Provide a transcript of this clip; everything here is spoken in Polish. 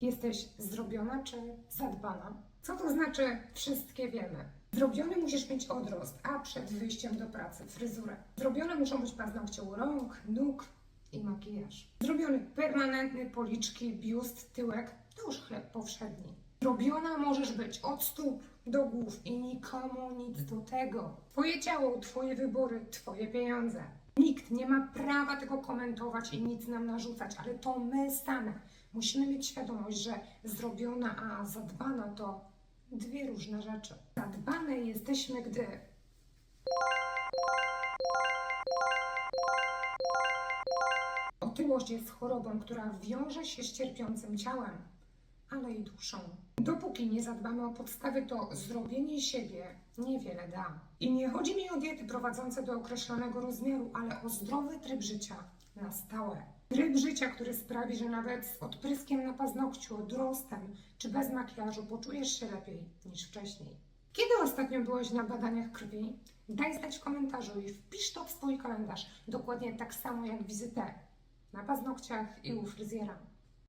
Jesteś zrobiona czy zadbana? Co to znaczy wszystkie wiemy? Zrobiony musisz mieć odrost, a przed wyjściem do pracy fryzurę. Zrobione muszą być paznokcie u rąk, nóg i makijaż. Zrobiony permanentny policzki, biust, tyłek to już chleb powszedni. Zrobiona możesz być od stóp do głów i nikomu nic do tego. Twoje ciało, twoje wybory, twoje pieniądze. Nikt nie ma prawa tego komentować i nic nam narzucać, ale to my same musimy mieć świadomość, że zrobiona, a zadbana to dwie różne rzeczy. Zadbane jesteśmy, gdy Otyłość jest chorobą, która wiąże się z cierpiącym ciałem, ale i duszą. Dopóki nie zadbamy o podstawy, to zrobienie siebie niewiele da. I nie chodzi mi o diety prowadzące do określonego rozmiaru, ale o zdrowy tryb życia na stałe. Tryb życia, który sprawi, że nawet z odpryskiem na paznokciu, odrostem czy bez makijażu poczujesz się lepiej niż wcześniej. Kiedy ostatnio byłeś na badaniach krwi? Daj znać w komentarzu i wpisz to w swój kalendarz, dokładnie tak samo jak wizytę na paznokciach i u fryzjera.